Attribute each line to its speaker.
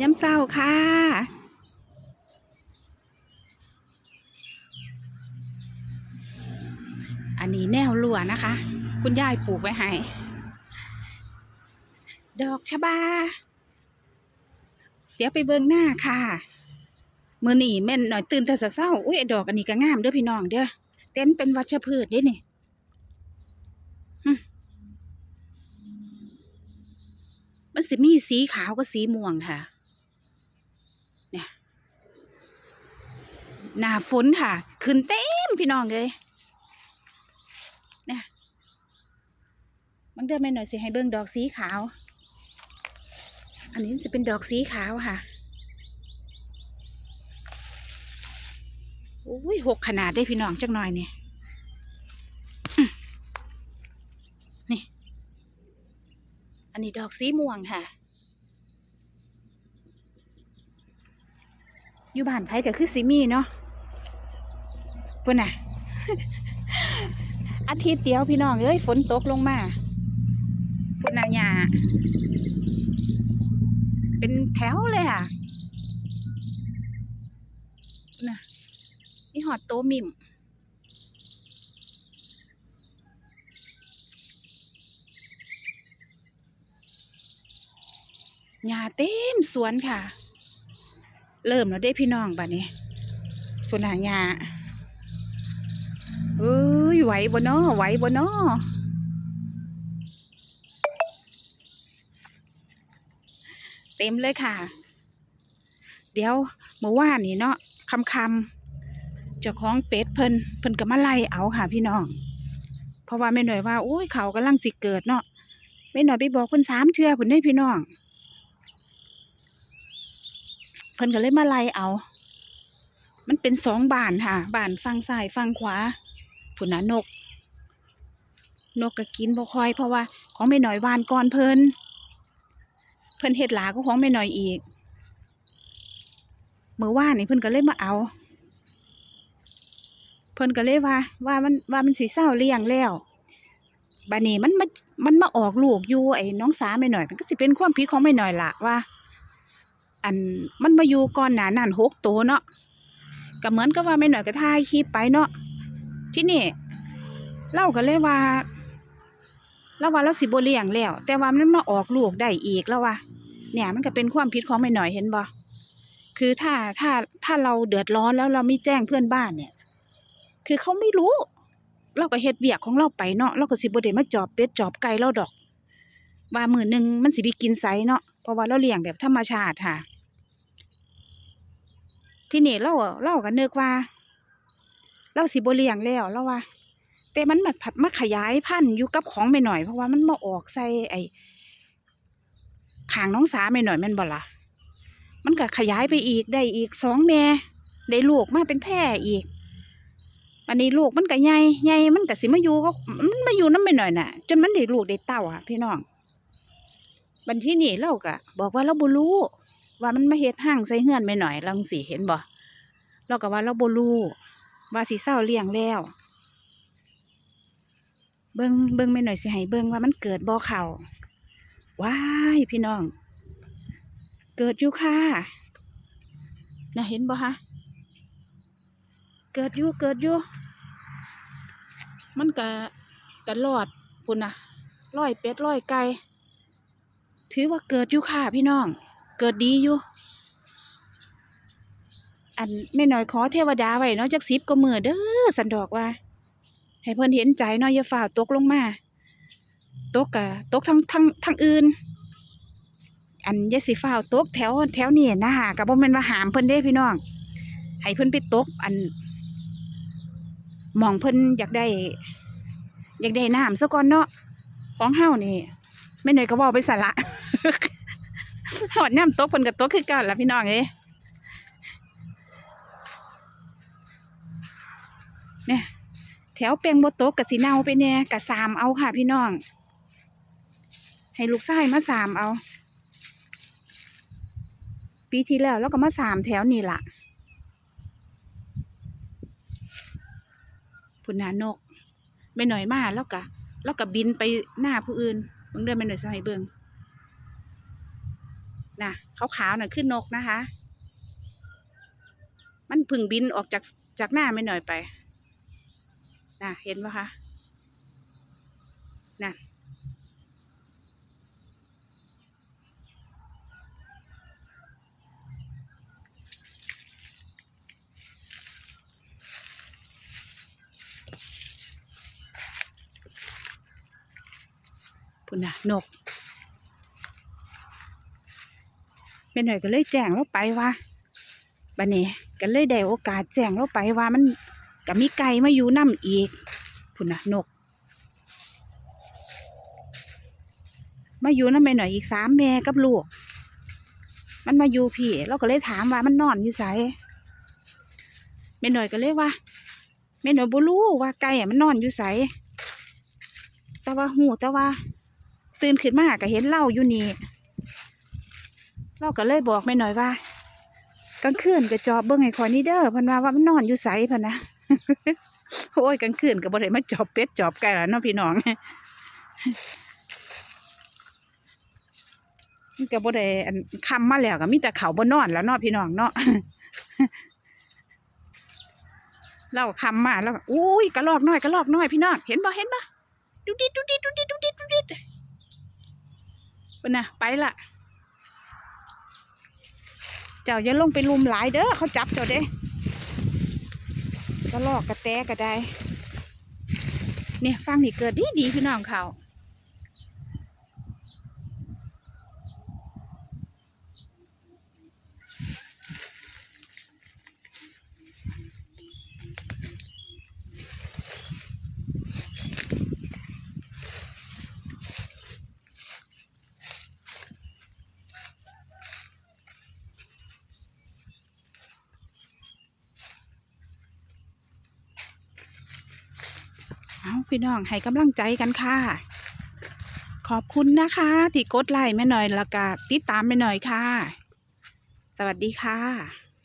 Speaker 1: ย้ำเศร้าค่ะ อันนี้แนวลัวนะคะ คุณยายปลูกไว้ให้ ดอกชะบา เดี๋ยวไปเบิ่งหน้าค่ะมือนี่แม่นหน่อยตื่นแต่เช้าอุ้ยดอกอันนี้ก็งามเด้อพี่น้องเด้อเต้นเป็นวัชพืชด้นี่หึมันสิมีสีขาวกับสีม่วงค่ะ เนี่ย หน้าฝนค่ะ ขึ้นเต็มพี่น้องเลยเนี่ยมันเดินไปหน่อยสิให้เบิ่งดอกสีขาว อันนี้จะเป็นดอกสีขาวค่ะโอ้ยหกขนาดได้พี่น้องจักหน่อยเนี่ยนี่ อันนี้ดอกสีม่วงค่ะ อยู่บ้านไผก็คือสีมีเนาะ พุ่นน่ะ อาทิตย์เดียวพี่น้องเอ้ยฝนตกลงมาพุ่นน่ะหญ้าเป็นแถวเลยอะพุ่นน่ะนี่หอดโตมิมหญ้าเต็มสวนค่ะ เริ่มแล้วได้พี่น้องบัดนี้พุ่นน่ะหญ้า ไหวบ่น้อไหวบ่น้อเต็มเลยค่ะ เดี๋ยวเมื่อวานนี่เนาะคำคำเจ้าของเป็ดเพิ่นเพิ่นก็มาไล่เอาค่ะ พี่น้อง เพราะว่าแม่หน่อยว่าโอ้ยเขากำลังสิเกิดเนาะแม่หน่อยไปบอกเพิ่นสามเทือเพิ่นได้พี่น้อง เพิ่นก็เลยมาไล่เอา มันเป็นสองบานค่ะบานฝั่งซ้ายฝั่งขวา ผุนนะนก นกก็กินบ่ค่อย เพราะว่าของแม่หน่อยวานก่อนเพิ่นเพิ่นเฮ็ดหลาก็ของแม่หน่อยอีกเมื่อว่านนี่เพิ่นก็เลยมาเอา เพิ่นก็เลยว่า ว่ามันว่ามันสิเศร้าเลี้ยงแล้วบัดนี้มันมามันมาออกลูกอยู่ไอ้น้องสาแม่หน่อย มันก็สิเป็นความผิดของแม่หน่อยละว่า อันมันมาอยู่ก่อนหนานั้นหกตัวเนาะก็เหมือนกับว่าแม่หน่อยก็ถ่ายคลิปไปเนาะ ที่นี่เล่าก็เลยว่าเราว่าเราสิบ่เลี้ยงแล้ว แต่ว่ามันมาออกลูกได้อีกแล้วว่าเนี่ยมันก็เป็นความผิดของแม่หน่อยเห็นบ่คือถ้าถ้าถ้าเราเดือดร้อนแล้วเราไม่แจ้งเพื่อนบ้านเนี่ย คือเขาไม่รู้ เราก็เฮ็ดเวียกของเราไปเนาะเราก็สิบ่ได้มาจอบเป็ดจอบไก่เราดอก ว่ามื้อหนึ่งมันสิไปกินไสเนาะเพราะว่าเราเลี้ยงแบบธรรมชาติค่ะ ที่นี่เราอะเราก็นึกว่า เราสิบ่เลี้ยงแล้วเราว่า แต่มันมาผัดมาขยายพันธุ์อยู่กับของไม่หน่อย เพราะว่ามันมาออกใส่ไอ้ขางน้องสาไม่หน่อยแม่นบ่ล่ะมันก็ขยายไปอีกได้อีกสองแม่ได้ลูกมาเป็นแพร่อีกอันนี้ลูกมันก็ใหญ่ใหญ่มันก็สิมาอยู่ก็มันมาอยู่น้ำไม่หน่อยน่ะ จนมันได้ลูกได้เต้าอะ พี่น้องบันที่นี่เราก็บอกว่าเราบ่รู้ว่ามันมาเฮ็ดห้างใส่เฮือนไม่หน่อยเราสิเห็นบ่เราก็ว่าเราบ่รู้ ว่าสิเศร้าเลี้ยงแล้ว เบิ่งเบิ่งไม่หน่อยสิให้เบิ่งว่ามันเกิดบ่อเขาว้ายพี่น้อง เกิดอยู่ค่ะน่ะเห็นบ่คะเกิดอยู่เกิดอยู่มันก็ก็รอดพุ่นนะร้อยเป็ดร้อยไก่ถือว่าเกิดอยู่ค่ะพี่น้อง เกิดดีอยู่ อันแม่น้อยขอเทวดาไว้เนาะจักสิบก็มือเด้อสันดอกว่า ให้เพิ่นเห็นใจเนาะอย่าฝ่าตกลงมาตกกะตกทั้งทั้งทั้งอื่น อันยาสิฝ่าตกแถวแถวนี้นะฮะก็บ่แม่นว่าหามเพิ่นเด้พี่น้องให้เพิ่นไปตกอันมองเพิ่นอยากได้ อยากได้น้ำซะก่อนเนาะของเฮานี่แม่น้อยก็เว้าไปซะละหอดย่ำตกเพิ่นก็ตกคือกันละพี่น้องเอ้ เนี่ยแถวเปียงบโตกกะสีเนาไปเนี่ยกะสามเอาค่ะ พี่น้อง ให้ลูกชายมาสามเอา ปีที่แล้วเราก็มาสามแถวนี่ล่ะพุนานกไม่หน่อยมาแล้วกะแล้วก็บินไปหน้าผู้อื่นเบิ่งเดือนไม่หน่อยสให้เบิงนะขาวๆน่ะคือนนกนะคะ มันพึ่งบินออกจากจากหน้าไม่หน่อยไป น่ะ เห็นปะคะน่ะพุ่นนะนกแม่หน่อยก็เลยแจ้งเราไปว่าบันนี้ก็เลยได้โอกาสแจ้งเราไปว่ามัน ก็มีไก่มาอยู่น้ำอีกพุ่นนะนก มาอยู่น้ำแม่หน่อยอีกสามแม่กับลูก มันมาอยู่พี่ เราก็เลยถามว่ามันนอนอยู่ไสแม่หน่อยก็เลยว่าแม่หน่อยบ่รู้ว่าไก่อะมันนอนอยู่ไสแต่ว่าหูแต่ว่า ตื่นขึ้นมาก็เห็นเล่าอยู่นี่เราก็เลยบอกแม่หน่อยว่ากลางคืนก็จอบเบิ่งให้คอยนี่เด้อพิ่นว่าว่ามันนอนอยู่ไสพิ่นนะ โอ้ยกลางคืนก็บ่ได้มาจอบเป็ดจอบไก่แล้วเนาะพี่น้องมันก็บ่ได้อันคำมาแล้วก็มีแต่เขาบ่นอนแล้วเนาะพี่น้องเนาะเราคำมาแล้วอุ้ยกระลอกน้อยกระลอกน้อยพี่น้องเห็นบ่เห็นบ่ดูดิดูดิดูดิดูดิดูดิเป็นนะไปละเจ้าอย่าลงไปลุมหลายเด้อเขาจับเจ้าเด้ ก็ลอกกระแตก็ได้เนี่ยฟังนี่เกิดดีดีพี่น้องเขา เอาพี่น้องให้กำลังใจกันค่ะ ขอบคุณนะคะ ที่กดไลค์แม่หน่อยแล้วก็ติดตามแม่หน่อยค่ะ สวัสดีค่ะ